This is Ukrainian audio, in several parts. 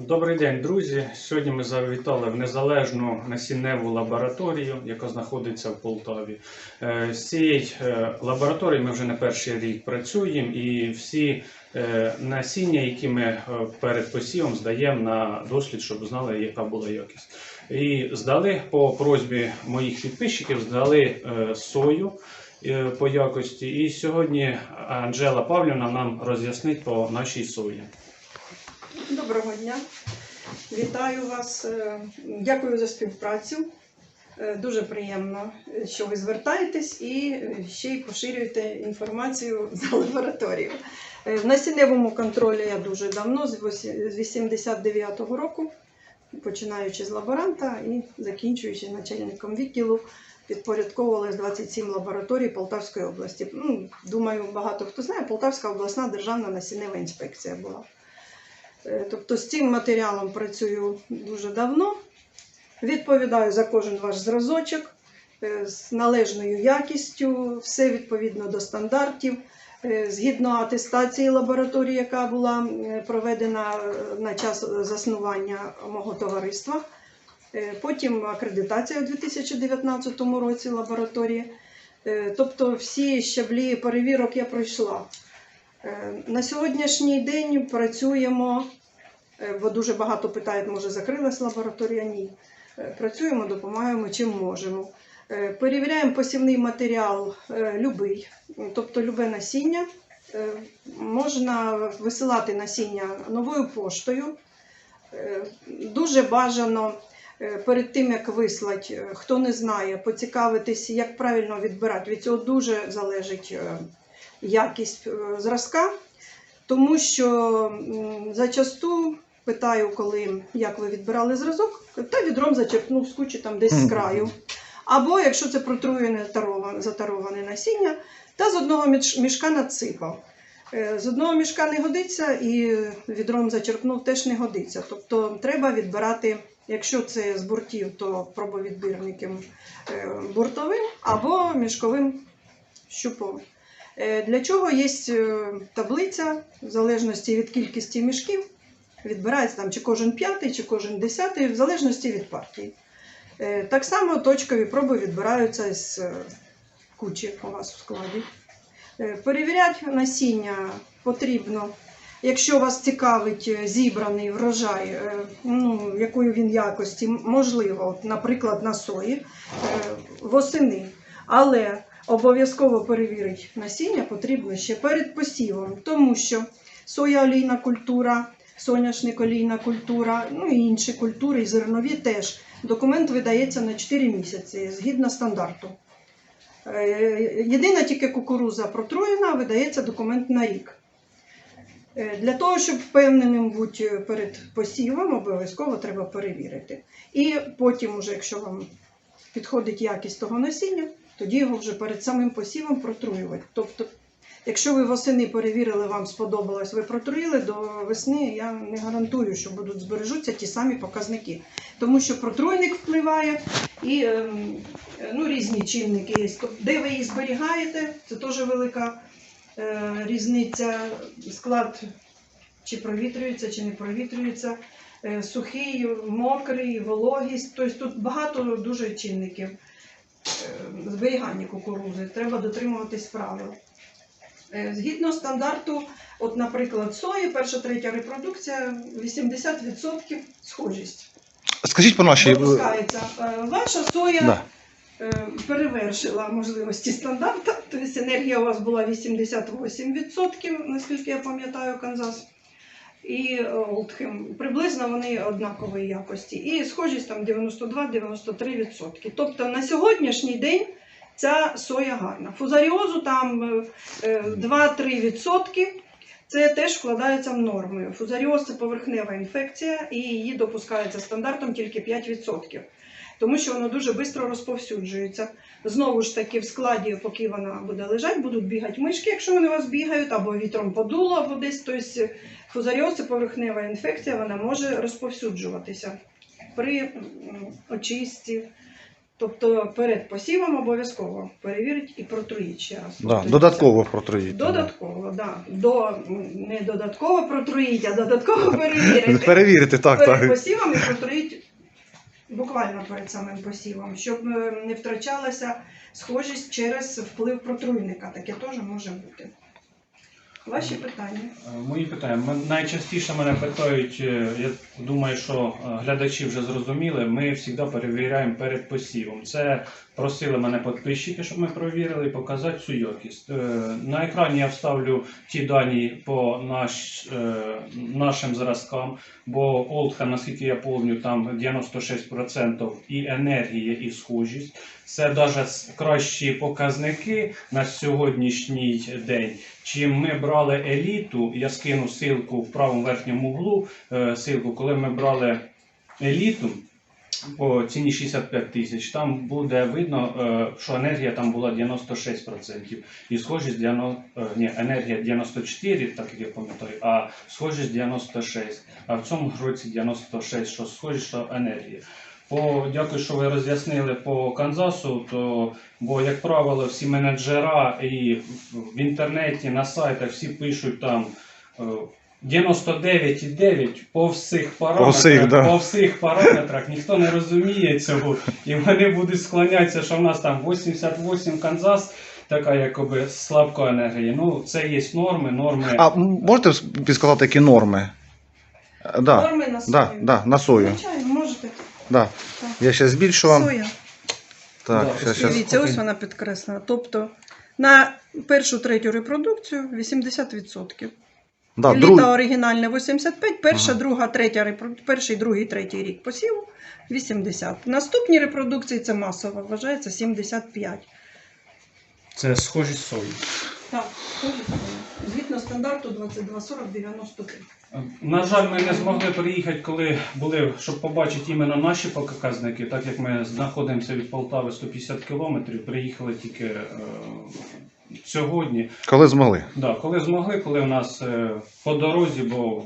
Добрий день, друзі. Сьогодні ми завітали в незалежну насінневу лабораторію, яка знаходиться в Полтаві. Е, З цієї е, лабораторії ми вже не перший рік працюємо, і всі е, насіння, які ми перед посівом здаємо на дослід, щоб знали, яка була якість. І здали по просьбі моїх підписчиків, здали сою по якості. І сьогодні Анжела Павлівна нам роз'яснить по нашій сої. Доброго дня. Вітаю вас. Е, Дякую за співпрацю. Е, Дуже приємно, що ви звертаєтесь і ще й поширюєте інформацію за лабораторію. Е, В насінневому контролі я дуже давно, з 89-го року, починаючи з лаборанта і закінчуючи начальником відділу, підпорядковували 27 лабораторій Полтавської області. Ну, думаю, багато хто знає, Полтавська обласна державна насіннева інспекція була. Е, Тобто з цим матеріалом працюю дуже давно. Відповідаю за кожен ваш зразочок е, з належною якістю, все відповідно до стандартів. Е, Згідно атестації лабораторії, яка була проведена на час заснування мого товариства. Потім акредитація у 2019 році лабораторії. Тобто всі щаблі перевірок я пройшла. Е, На сьогоднішній день працюємо, е, бо дуже багато питають, може закрилась лабораторія? Ні. Е, Працюємо, допомагаємо чим можемо. Перевіряємо посівний матеріал любий, тобто любе насіння. Можна висилати насіння новою поштою. Дуже бажано перед тим, як вислати, хто не знає, поцікавитись, як правильно відбирати. Від цього дуже залежить якість е, зразка, тому що зачасту питаю, коли як ви відбирали зразок, та відром зачерпнув з кучі там десь з краю. Або якщо це протруєне затароване насіння, та з одного мішка надсипав. Е, З одного мішка не годиться і відром зачерпнув теж не годиться. Тобто треба відбирати, якщо це з бортів, то пробовідбірником е, бортовим або мішковим щупом. Е, Для чого є е, таблиця, в залежності від кількості мішків, відбирається там чи кожен п'ятий, чи кожен десятий, в залежності від партії. Е, Так само точкові проби відбираються з кучі у вас у складі. Перевіряти насіння потрібно, якщо вас цікавить зібраний врожай, ну, якої він якості, можливо, наприклад, на сої восени. Але обов'язково перевірити насіння потрібно ще перед посівом, тому що соя олійна культура, соняшник олійна культура, ну і інші культури, і зернові теж. Документ видається на 4 місяці згідно стандарту. Е, Єдина тільки кукуруза протруєна, видається документ на рік. Е, Для того, щоб впевненим бути перед посівом, обов'язково треба перевірити. І потім, уже, якщо вам підходить якість того насіння, тоді його вже перед самим посівом протруювати. Тобто, якщо ви восени перевірили, вам сподобалось, ви протруїли, до весни я не гарантую, що будуть збережуться ті самі показники. Тому що протруйник впливає і ем, ну, різні чинники є. Де ви її зберігаєте, це теж велика е, різниця. Склад чи провітрюється, чи не провітрюється, е, сухий, мокрий, вологість. Тобто тут багато дуже чинників зберігання кукурузи. Треба дотримуватись правил. Е, Згідно стандарту, от, наприклад, сої, перша третя репродукція 80% схожість. Скажіть по нашій. Допускається. Е, Ваша соя Да. е, перевершила можливості стандарта, тобто енергія у вас була 88%, наскільки я пам'ятаю, Канзас. І е, Олдхем. Приблизно вони однакової якості. І схожість там 92-93%. Тобто на сьогоднішній день ця соя гарна. Фузаріозу там е, е, 2-3%. Це теж вкладається в норми. Фузаріоз це поверхнева інфекція, і її допускається стандартом тільки 5%. Тому що воно дуже швидко розповсюджується. Знову ж таки, в складі, поки вона буде лежати, будуть бігати мишки, якщо вони у вас бігають, або вітром подуло, або десь. Тобто фузаріоз це поверхнева інфекція, вона може розповсюджуватися при м, очистці. Тобто перед посівом обов'язково перевірить і протруїть ще раз. Да, Повторюся. додатково протруїти. Додатково, да. До, не додатково протруїть, а додатково перевірити. Перевірити, так, перед так. посівом і протруїть буквально перед самим посівом, щоб е, не втрачалася схожість через вплив протруйника. Таке теж може бути. Ваші питання? Е, Мої питання. Найчастіше мене питають, е, я думаю, що е, глядачі вже зрозуміли, ми завжди перевіряємо перед посівом. Це просили мене підписчики, щоб ми перевірили показати цю якість. На екрані я вставлю ті дані по наш, нашим зразкам, бо Олдхем, наскільки я пам'ятаю, там 96% і енергія, і схожість. Це навіть кращі показники на сьогоднішній день. Чим ми брали еліту, я скину ссылку в правому верхньому углу, е, ссылку, коли ми брали еліту по ціні 65 тисяч, там буде видно, е, що енергія там була 96%. І схожість 90, е, ні, енергія 94, так як я пам'ятаю, а схожість 96. А в цьому році 96, що схожість, що енергія. По, дякую, що ви роз'яснили по Канзасу, то, бо, як правило, всі менеджера і в, інтернеті, на сайтах всі пишуть там е, 99,9 по всіх параметрах, всіх, да. по всіх параметрах, ніхто не розуміє цього, і вони будуть склонятися, що в нас там 88 Канзас, така якоби слабка енергія. Ну, це є норми, норми. А можете підсказати, які норми? Е, Да, Норми на сою. да, да, на сою. Да. Так. Я ще збільшу вам. Соя. Так, Да, щас, щас. Дивіться, ось вона підкреслена. Тобто на першу третю репродукцію 80%. Да, Еліта друг... оригінальна 85, перша, Ага. друга, третя перший, другий, третій рік посіву 80. Наступні репродукції це масово, вважається 75. Це схожість сої. Так, Звітно стандарту 2240 93. На жаль, ми не змогли приїхати, коли були, щоб побачити іменно наші показники, так як ми знаходимося від Полтави 150 кілометрів, приїхали тільки е, сьогодні. Коли змогли. Да, коли змогли, коли у нас е, по дорозі, бо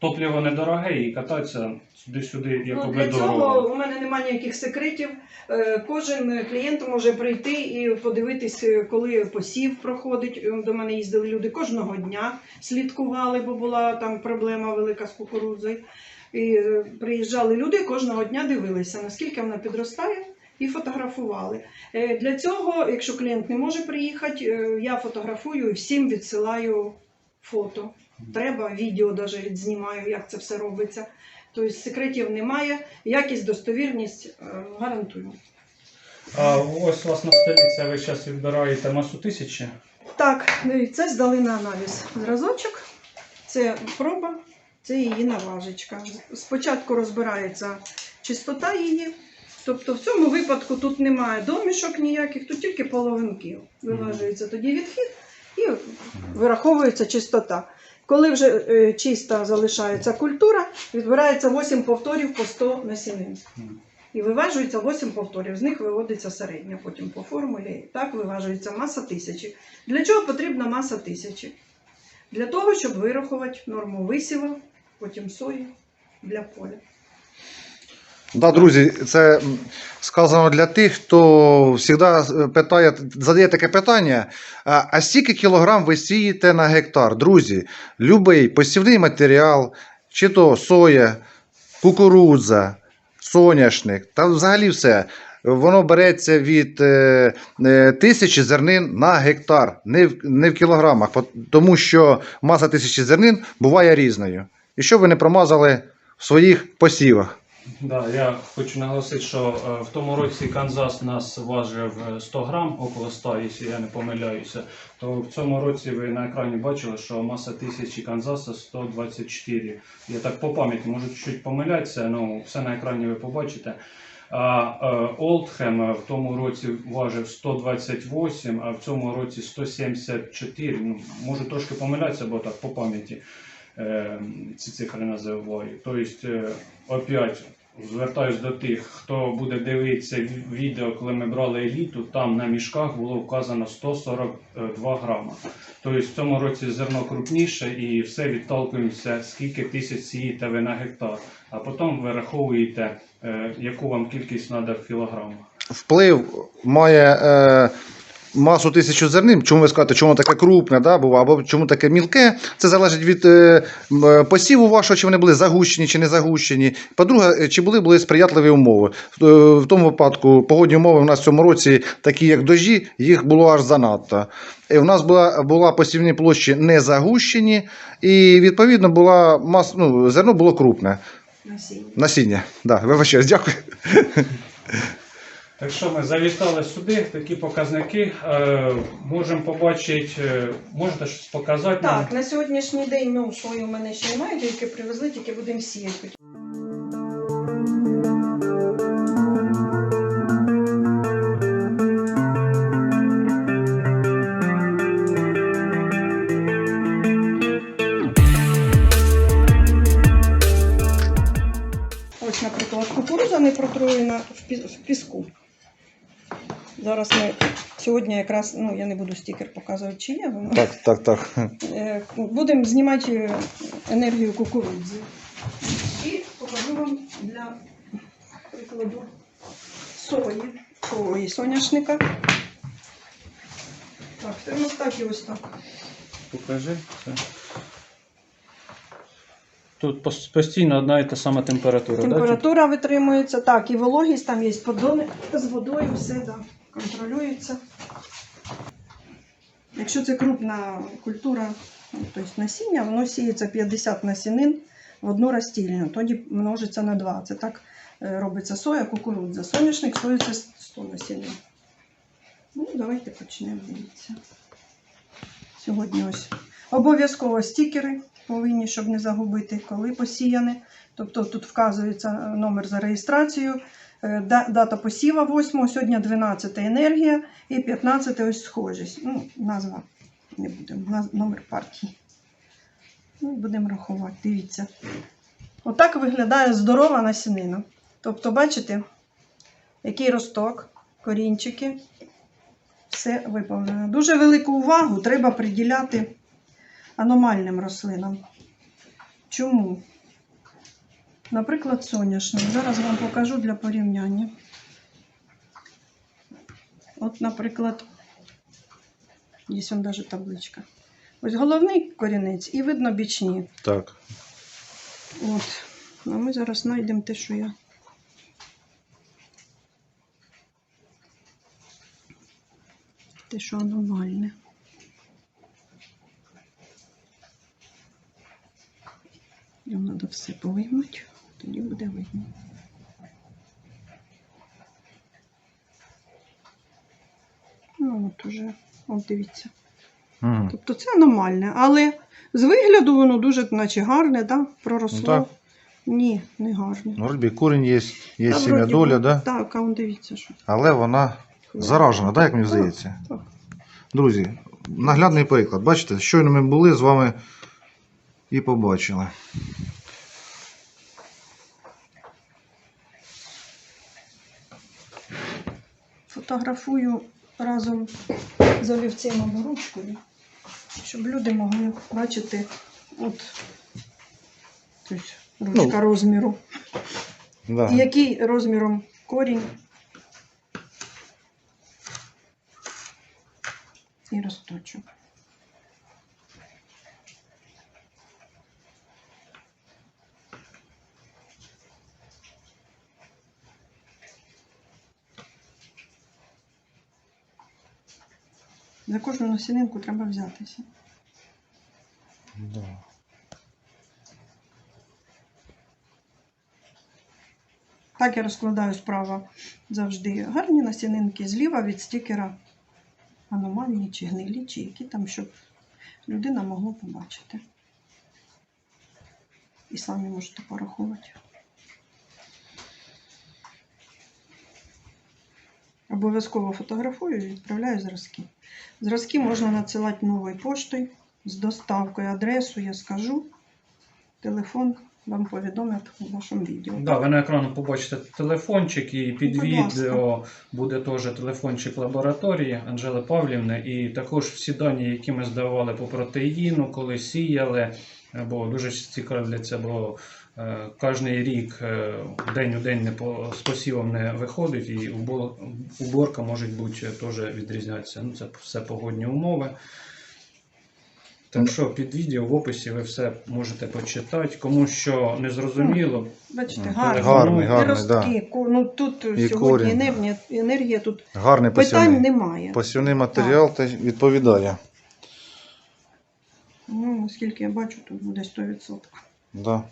топливо недороге і кататися сюди-сюди Ну, для цього у мене немає ніяких секретів. Е, Кожен клієнт може прийти і подивитись, е, коли посів проходить. Е, До мене їздили люди кожного дня, слідкували, бо була там проблема велика з кукурудзою. І приїжджали люди, кожного дня дивилися, наскільки вона підростає, і фотографували. Для цього, якщо клієнт не може приїхати, я фотографую і всім відсилаю фото. Треба, відео навіть відзнімаю, як це все робиться. Тобто секретів немає, якість, достовірність е, гарантую. А ось у вас на столі це ви зараз відбираєте масу тисячі. Так, це здали на аналіз. Зразочок, це проба, це її наважечка. Спочатку розбирається чистота її. Тобто в цьому випадку тут немає домішок ніяких, тут тільки половинки. Виважується тоді відхід і вираховується чистота. Коли вже е, чиста залишається культура, відбирається 8 повторів по 100 насінин. І виважується 8 повторів, з них виводиться середня, потім по формулі. Так виважується маса тисячі. Для чого потрібна маса тисячі? Для того, щоб вирахувати норму висіву, потім сої для поля. Да, друзі, це сказано для тих, хто завжди питає, задає таке питання: а, стільки кілограм ви сієте на гектар? Друзі, любий посівний матеріал, чи то соя, кукурудза, соняшник, та взагалі все. Воно береться від е, е, тисячі зернин на гектар, не в, не в кілограмах, тому що маса тисячі зернин буває різною. І що ви не промазали в своїх посівах? Да, я хочу наголосити, що е, в тому році Канзас нас важив е, 100 грам, около 100, якщо я не помиляюся. То в цьому році ви на екрані бачили, що маса тисячі Канзаса 124. Я так по пам'яті можу чуть помилятися, ну все на екрані ви побачите. А е, Олдхем е, в тому році важив 128, а в цьому році 174. Ну, можу трошки помилятися, бо так по пам'яті е, ці цифри називаю. Тобто, е, опять звертаюсь до тих, хто буде дивитися ві- відео, коли ми брали еліту, там на мішках було вказано 142 грама. Тобто в цьому році зерно крупніше і все відталкуємося, скільки тисяч сієте ви на гектар, а потім вираховуєте, е, яку вам кількість треба в кілограмах. вплив має е, масу тисячу зернин. Чому ви скажете, чому таке крупне, да, бува, або чому таке мілке? Це залежить від е, е, посіву вашого, чи вони були загущені чи не загущені. По-друге, е, чи були, були сприятливі умови. В, е, в тому випадку погодні умови у нас в цьому році, такі як дожі, їх було аж занадто. І у нас була, була посівні площі не загущені, і відповідно була мас, ну, зерно було крупне. Насіння. Насіння. Да, вибачаюсь, дякую. Так що ми завітали сюди, такі показники. Е, можемо побачити, е, можете щось показати нам? Так, на сьогоднішній день ну, свою у мене ще немає, тільки привезли, тільки будемо сіяти. Зараз ми сьогодні якраз, ну я не буду стікер показувати, чи є воно. Так, так, так. Е, Будемо знімати енергію кукурудзи. І покажу вам для прикладу сої, сої соняшника. Так, в термостаті ось так. Покажи. Тут постійно одна і та сама температура. Да? Температура витримується, так, і вологість, там є поддони з водою, все да, контролюється. Якщо це крупна культура, тобто насіння, воно сіється 50 насінин в одну розстільну, тоді множиться на 2. Це так е, робиться соя, кукурудза. Соняшник стоїться 100 насінин. Ну, давайте почнемо. Дивіться. Сьогодні ось обов'язково стікери повинні, щоб не загубити, коли посіяне. Тобто тут вказується номер за реєстрацію, да- дата посіва 8, сьогодні 12 енергія і 15 ось схожість. Ну, назва не будемо, номер партії. Ну, будемо рахувати, дивіться. Отак виглядає здорова насінина. Тобто, бачите, який росток, корінчики, все виповнено. Дуже велику увагу треба приділяти аномальним рослинам. Чому? Наприклад, соняшник. Зараз вам покажу для порівняння. От, наприклад, є он навіть табличка. Ось головний корінець і видно бічні. Так. От. А ми зараз знайдемо те, що я. Те, що аномальне. Нам треба все повиймати, тоді буде видно. Ну, от уже, от дивіться. Угу. Тобто це аномальне, але з вигляду воно дуже наче гарне, да? проросло. Ну, так. Ні, не гарне. Ну, вроді курень є, є Та сім'я вроді доля, да? Так, а он дивіться, що. але вона заражена, да, як мені Так, здається. так. Друзі, наглядний приклад. Бачите, щойно ми були з вами і побачили. Фотографую разом з олівцем або ручкою, щоб люди могли бачити от тобто, ручка Ну. розміру. Да. І який розміром корінь і росточок. За кожну насінинку треба взятися. Да. Так я розкладаю справа завжди гарні насінинки, зліва від стікера аномальні чи гнилі, чи які там, щоб людина могла побачити. І самі можете порахувати. Обов'язково фотографую і відправляю зразки. Зразки можна надсилати новою поштою з доставкою, адресу я скажу. Телефон вам повідомлять у вашому відео. Да, ви на екрану побачите телефончик, і під Будь ласка. відео буде теж телефончик лабораторії Анжели Павлівни. І також всі дані, які ми здавали по протеїну, коли сіяли, бо дуже цікавляться, бо кожний рік е, день у день не по, з посівом не виходить, і уборка може бути теж відрізнятися. Ну, це все погодні умови. Так що під відео в описі ви все можете почитати. Кому що не зрозуміло, Бачите, Мгм. гарний. Гарний, гарний, ростки, ко- ну тут І сьогодні енергія, енергія тут Гарний питань посівний. немає. Посівний матеріал та відповідає. Ну, наскільки я бачу, тут буде 100%. Да.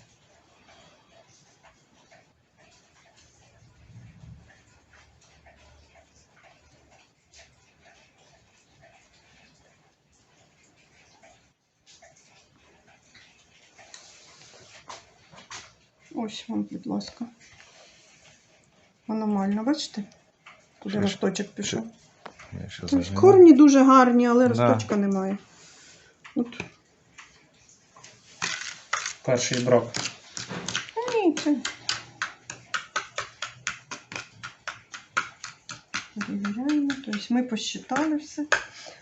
Ось вам, будь ласка. Аномально, бачите? Куди Що росточок пішов. Корні дуже гарні, але Да. росточка немає. От. перший брак. Ні, це. Перевіряємо. Тобто ми посчитали все.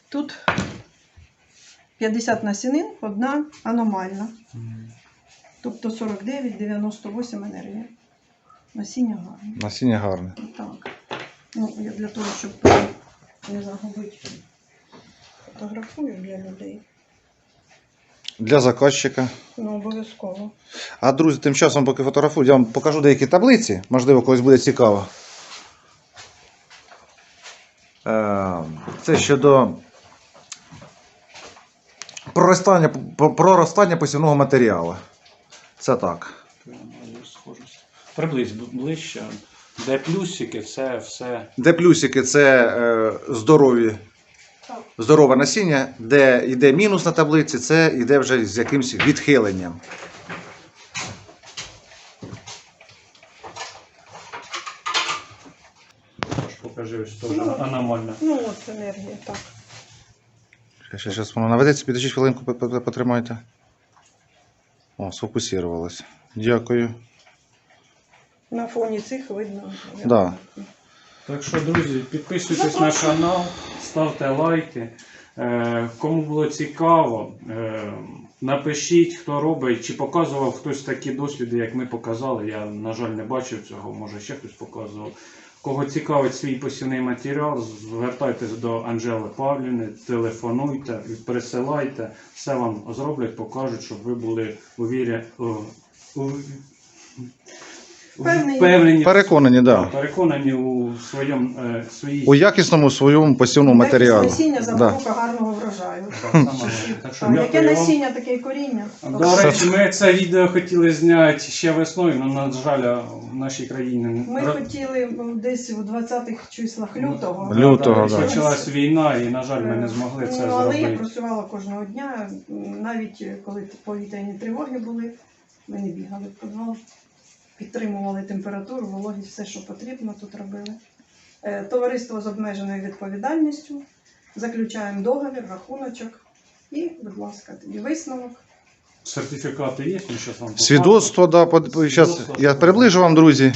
Тут 50 насінин, одна аномальна. Тобто 49-98 енергія. Насіння гарне. Насіння гарне. Так. Ну, я для того, щоб не загубити, фотографую для людей. Для заказчика. Ну, обов'язково. А друзі, тим часом, поки фотографують, я вам покажу деякі таблиці. Можливо, когось буде цікаво. Е, Це щодо проростання, проростання посівного матеріалу. Це так. Приблизь ближче. Де плюсики, це все. Де плюсики це е, здорові, здорове насіння, де йде мінус на таблиці, це йде вже з якимось відхиленням. Покажи ось теж Ну. аномально. Ну, от енергія, так. Ще, зараз воно наведеться, підождіть хвилинку, потримайте. О, сфокусувалось. Дякую. На фоні цих видно. Да. Так що, друзі, підписуйтесь на канал, ставте лайки. Е, Кому було цікаво, е, напишіть, хто робить, чи показував хтось такі досліди, як ми показали. Я, на жаль, не бачив цього, може ще хтось показував. Кого цікавить свій посівний матеріал, звертайтесь до Анжели Павлівни, телефонуйте, присилайте, все вам зроблять, покажуть, щоб ви були у вірі. у- Впевнені. Переконані, Да, переконані у своєму е, своїй У якісному своєму посівному матеріалі. Насіння Да. запорука гарного врожаю. Так, саме. Так що Так, яке дякую вам. насіння, таке й коріння. До речі, ми це відео хотіли зняти ще весною, але, на жаль, в нашій країні Ми ро- хотіли м, десь у 20-х числах лютого. Лю- Лютого, да, да. почалась війна, і, на жаль, ми не змогли це ну, але я зробити. працювала кожного дня, м, навіть е, коли повітряні тривоги були, ми не бігали в підвал, підтримували температуру, вологість, все, що потрібно, тут робили. Е, Товариство з обмеженою відповідальністю, заключаємо договір, рахуночок і, будь ласка, тоді висновок. Сертифікати є, зараз вам. Свідоцтво, да, под... Щас я приближу вам, друзі.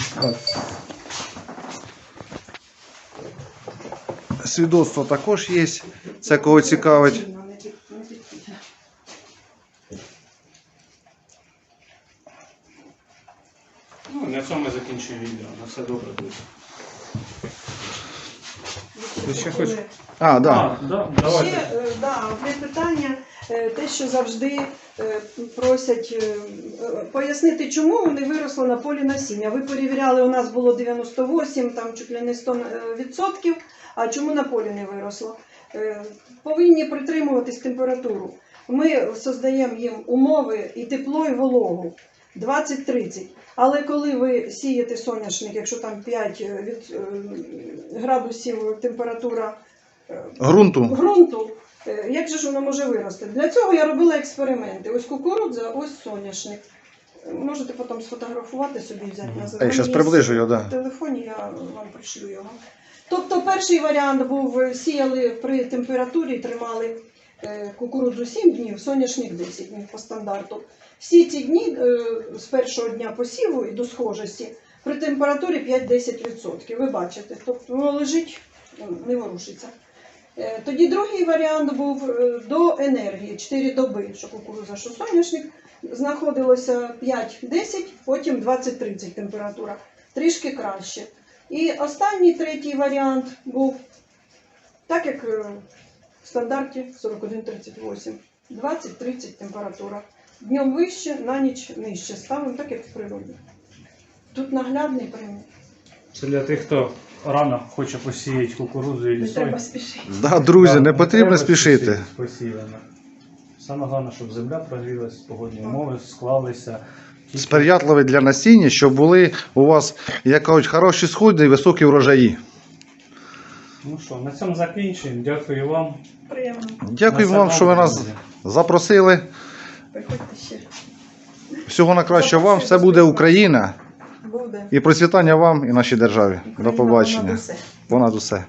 Свідоцтво також є. Це кого цікавить. Потрібно, не під- не підписано. Ну, на цьому я закінчую відео. На все добре. Ти ще хочеш? А, да. А, да, давайте. Ще е, да, одне питання, е, те, що завжди е, просять е, е, пояснити, чому не виросло на полі насіння. Ви перевіряли, у нас було 98, там чуть ли не 100 е, відсотків, а чому на полі не виросло? Е, Повинні притримуватись температуру. Ми создаємо їм умови і тепло, і вологу. 20-30. Але коли ви сієте соняшник, якщо там 5 від, е, градусів температура е, Грунту. ґрунту, е, як же ж воно може вирости? Для цього я робила експерименти. Ось кукурудза, ось соняшник. Е, Можете потім сфотографувати собі взяти на А я зараз приближу його, В телефоні я вам пришлю його. Тобто перший варіант був е, сіяли при температурі, тримали е, кукурудзу 7 днів, соняшник 10 днів по стандарту. Всі ці дні е, з першого дня посіву і до схожості при температурі 5-10%. Ви бачите, тобто воно лежить, не ворушиться. Е, Тоді другий варіант був е, до енергії 4 доби, що кукурудза, що соняшник. знаходилося 5-10, потім 20-30 температура. Трішки краще. І останній третій варіант був так, як е, в стандарті 41-38. 20-30 температура. Днем вище, на ніч нижче. Ставимо так, як в природі. Тут наглядний примір. Це для тих, хто рано хоче посіяти кукурудзу і Не сою. треба спішити. Да, друзі, Да, не потрібно спішити. посівами. Саме головне, щоб земля прогрілась, погодні умови склалися. Тільки- Сприятливі для насіння, щоб були у вас, як кажуть, хороші сходи і високі врожаї. Ну що, на цьому закінчуємо. Дякую вам. Приємно. Дякую На вам, що ви нас запросили. Приходьте ще. Всього найкращого вам, все буде Україна Буде. і процвітання вам і нашій державі. До Україна побачення. понад усе. Понад усе.